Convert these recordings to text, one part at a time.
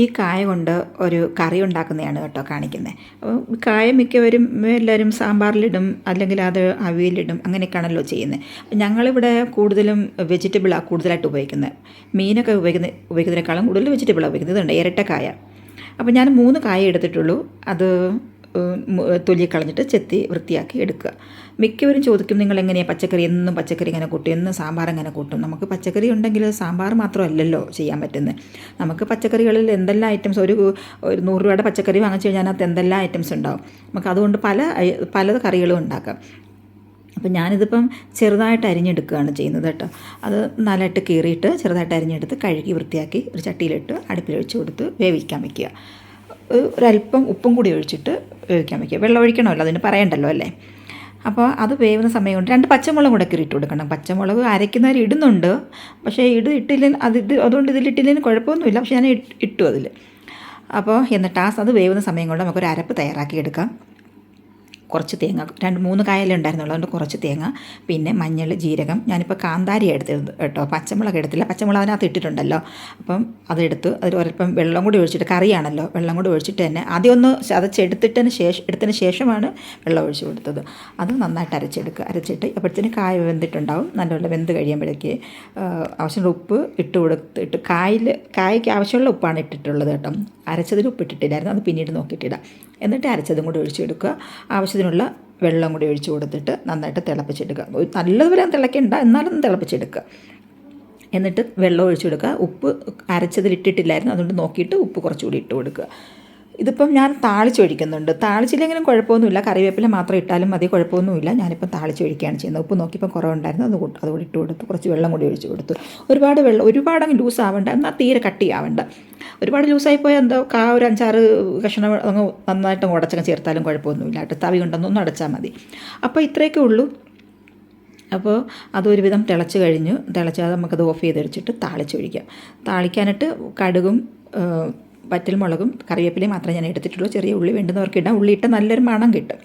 ഈ കായ കൊണ്ട് ഒരു കറി ഉണ്ടാക്കുന്നതാണ് കേട്ടോ കാണിക്കുന്നത് അപ്പോൾ കായ മിക്കവരും എല്ലാവരും സാമ്പാറിലിടും അല്ലെങ്കിൽ അത് അവിയലിടും അങ്ങനെയൊക്കെയാണല്ലോ ചെയ്യുന്നത് ഞങ്ങളിവിടെ കൂടുതലും വെജിറ്റബിളാണ് കൂടുതലായിട്ട് ഉപയോഗിക്കുന്നത് മീനൊക്കെ ഉപയോഗിക്കുന്ന ഉപയോഗിക്കുന്നതിനേക്കാളും കൂടുതൽ വെജിറ്റബിളാണ് ഉപയോഗിക്കുന്നത്. ഇതുണ്ട് ഇരട്ടക്കായ. അപ്പോൾ ഞാൻ മൂന്ന് കായ എടുത്തിട്ടുള്ളൂ. അത് തൊലി കളഞ്ഞിട്ട് ചെത്തി വൃത്തിയാക്കി എടുക്കുക. മിക്കവരും ചോദിക്കും നിങ്ങൾ എങ്ങനെയാണ് പച്ചക്കറി? എന്നും പച്ചക്കറി ഇങ്ങനെ കൂട്ടും എന്നും സാമ്പാർ എങ്ങനെ കൂട്ടും? നമുക്ക് പച്ചക്കറി ഉണ്ടെങ്കിൽ സാമ്പാർ മാത്രമല്ലല്ലോ ചെയ്യാൻ പറ്റുന്നത്. നമുക്ക് പച്ചക്കറികളിൽ എന്തെല്ലാം ഐറ്റംസ് ഒരു ഒരു നൂറ് രൂപയുടെ പച്ചക്കറി വാങ്ങിച്ചു കഴിഞ്ഞാൽ അതിനകത്ത് എന്തെല്ലാം ഐറ്റംസ് ഉണ്ടാവും? നമുക്ക് അതുകൊണ്ട് പല പല കറികളും ഉണ്ടാക്കാം. അപ്പം ഞാനിതിപ്പം ചെറുതായിട്ട് അരിഞ്ഞെടുക്കുകയാണ് ചെയ്യുന്നത് കേട്ടോ. അത് നാലായിട്ട് കീറിയിട്ട് ചെറുതായിട്ട് അരിഞ്ഞെടുത്ത് കഴുകി വൃത്തിയാക്കി ഒരു ചട്ടിയിലിട്ട് അടുപ്പിലൊഴിച്ച് കൊടുത്ത് വേവിക്കാൻ വയ്ക്കുക ഒരല്പം ഉപ്പും കൂടി ഒഴിച്ചിട്ട് വേവിക്കാൻ വയ്ക്കുക വെള്ളം ഒഴിക്കണമല്ലോ അതിന് പറയണ്ടല്ലോ അല്ലേ? അപ്പോൾ അത് വേവുന്ന സമയം കൊണ്ട് രണ്ട് പച്ചമുളക് കൂടെ ഇട്ട് കൊടുക്കണം. പച്ചമുളക് അരയ്ക്കുന്നവർ ഇടുന്നുണ്ട്. പക്ഷേ ഇട് ഇട്ടില്ല അത് ഇത് അതുകൊണ്ട് ഇതിലിട്ടില്ലെങ്കിൽ കുഴപ്പമൊന്നുമില്ല. പക്ഷേ ഞാൻ ഇട്ടു അതിൽ അപ്പോൾ എന്നിട്ട് ആ അത് വേവുന്ന സമയം കൊണ്ട് നമുക്കൊരു അരപ്പ് തയ്യാറാക്കി എടുക്കാം. കുറച്ച് തേങ്ങ രണ്ട് മൂന്ന് കായലേ ഉണ്ടായിരുന്നുള്ളൂ. അതുകൊണ്ട് കുറച്ച് തേങ്ങ പിന്നെ മഞ്ഞൾ ജീരകം. ഞാനിപ്പോൾ കാന്താരി എടുത്തിരുന്നു കേട്ടോ. പച്ചമുളക് എടുത്തില്ല. പച്ചമുളക് അതിനകത്ത് ഇട്ടിട്ടുണ്ടല്ലോ. അപ്പം അതെടുത്ത് അതിൽ ഒരൽപ്പം വെള്ളം കൂടി ഒഴിച്ചിട്ട് കറിയാണല്ലോ. വെള്ളം കൂടി ഒഴിച്ചിട്ട് തന്നെ ആദ്യം ഒന്ന് ചതച്ചെടുത്തിട്ടതിന് ശേഷം എടുത്തതിന് ശേഷമാണ് വെള്ളം ഒഴിച്ച് കൊടുത്തത്. അത് നന്നായിട്ട് അരച്ചെടുക്കുക. അരച്ചിട്ട് അപ്പോഴത്തേന് കായ വെന്തിട്ടുണ്ടാവും. നല്ലപോലെ വെന്ത് കഴിയുമ്പോഴേക്ക് ആവശ്യമുള്ള ഉപ്പ് ഇട്ട് കൊടുത്തിട്ട് കായിൽ കായയ്ക്ക് ആവശ്യമുള്ള ഉപ്പാണ് ഇട്ടിട്ടുള്ളത് കേട്ടോ. അരച്ചതിൽ ഉപ്പിട്ടിട്ടില്ലായിരുന്നു. അത് പിന്നീട് നോക്കിയിട്ടിടാം എന്നിട്ട് അരച്ചതും കൂടി ഒഴിച്ചെടുക്കുക ആവശ്യത്തിനുള്ള വെള്ളം കൂടി ഒഴിച്ചു കൊടുത്തിട്ട് നന്നായിട്ട് തിളപ്പിച്ചെടുക്കുക. നല്ലതുപോലെ തിളക്കണ്ട എന്നാലും തിളപ്പിച്ചെടുക്കുക. എന്നിട്ട് വെള്ളം ഒഴിച്ചു കൊടുക്കുക. ഉപ്പ് അരച്ചതിൽ ഇട്ടിട്ടില്ലായിരുന്നു. അതുകൊണ്ട് നോക്കിയിട്ട് ഉപ്പ് കുറച്ചുകൂടി ഇട്ട് കൊടുക്കുക. ഇതിപ്പം ഞാൻ താളിച്ചൊഴിക്കുന്നുണ്ട് താളിച്ചില്ലെങ്കിലും കുഴപ്പമൊന്നുമില്ല. കറിവേപ്പില മാത്രം ഇട്ടാലും മതി. കുഴപ്പമൊന്നുമില്ല. ഞാനിപ്പം താളിച്ചൊഴിക്കുകയാണ് ചെയ്യുന്നത്. ഉപ്പ് നോക്കിയപ്പോൾ കുറവുണ്ടായിരുന്നു. അത് അതുകൂടി ഇട്ട് കൊടുത്തു. കുറച്ച് വെള്ളം കൂടി ഒഴിച്ച് കൊടുത്തു. ഒരുപാട് വെള്ളം ഒരുപാട് അങ്ങ് ലൂസ് ആവണ്ട. എന്നാൽ തീരെ കട്ടിയാവണ്ട ഒരുപാട് ലൂസായി പോയാൽ എന്തോ കാ ഒരു അഞ്ചാറ് കഷ്ണം അങ്ങ് നന്നായിട്ട് ഉടച്ചങ്ങ് ചേർത്താലും കുഴപ്പമൊന്നുമില്ല കേട്ടോ. തവി കൊണ്ടൊന്നും അടച്ചാൽ മതി. അപ്പോൾ ഇത്രയൊക്കെ ഉള്ളൂ. അപ്പോൾ അതൊരുവിധം തിളച്ച് കഴിഞ്ഞു. തിളച്ചാൽ നമുക്കത് ഓഫ് ചെയ്ത് താളിച്ചൊഴിക്കാം താളിക്കാനായിട്ട് കടുകും വറ്റൽമുളകും കറിവേപ്പിലയും മാത്രമേ ഞാൻ എടുത്തിട്ടുള്ളൂ. ചെറിയ ഉള്ളി വേണ്ടുന്നവർക്ക് ഇടാം ഉള്ളി ഇട്ട് നല്ലൊരു മണം കിട്ടും.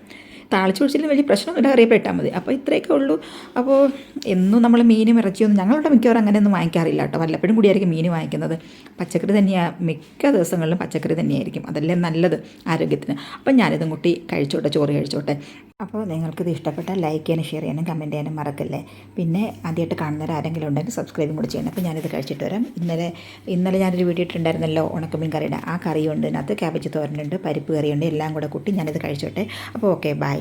താളിച്ച് ഒഴിച്ചിലും വലിയ പ്രശ്നമൊന്നുമില്ല കറിവേപ്പ് ഇട്ടാൽ മതി. അപ്പോൾ ഇത്രയൊക്കെ ഉള്ളൂ. അപ്പോൾ എന്നും നമ്മൾ മീനും ഇറച്ചിയൊന്നും ഞങ്ങളുടെ മിക്കവാറും അങ്ങനെയൊന്നും വാങ്ങിക്കാറില്ല കേട്ടോ. വല്ലപ്പോഴും കൂടിയായിരിക്കും മീൻ വാങ്ങിക്കുന്നത്. പച്ചക്കറി തന്നെയാണ് മിക്ക ദിവസങ്ങളിലും പച്ചക്കറി തന്നെയായിരിക്കും. അതല്ലേ നല്ലത് ആരോഗ്യത്തിന്. അപ്പം ഞാനിതും കൂട്ടി കഴിച്ചോട്ടെ ചോറ് കഴിച്ചോട്ടെ. അപ്പോൾ നിങ്ങൾക്കിത് ഇഷ്ടപ്പെട്ടാൽ ലൈക്ക് ചെയ്യാനും ഷെയർ ചെയ്യാനും കമന്റ് ചെയ്യാനും മറക്കല്ലേ. പിന്നെ ആദ്യമായിട്ട് കാണുന്നവർ ആരെങ്കിലും ഉണ്ടെങ്കിൽ സബ്സ്ക്രൈബും കൂടി ചെയ്യണം. അപ്പോൾ ഞാനിത് കഴിച്ചിട്ട് വരാം. ഇന്നലെ ഇന്നലെ ഞാനൊരു വീഡിയോ ഇട്ടിട്ടുണ്ടായിരുന്നല്ലോ ഉണക്കമീൻ കറിയുടെ. ആ കറിയുണ്ട്. അതിനകത്ത് ക്യാബേജ് തോരനുണ്ട് പരിപ്പ് കറിയുണ്ട് എല്ലാം കൂടെ കൂട്ടി ഞാനിത് കഴിച്ചോട്ടെ. അപ്പോൾ ഓക്കെ ബൈ.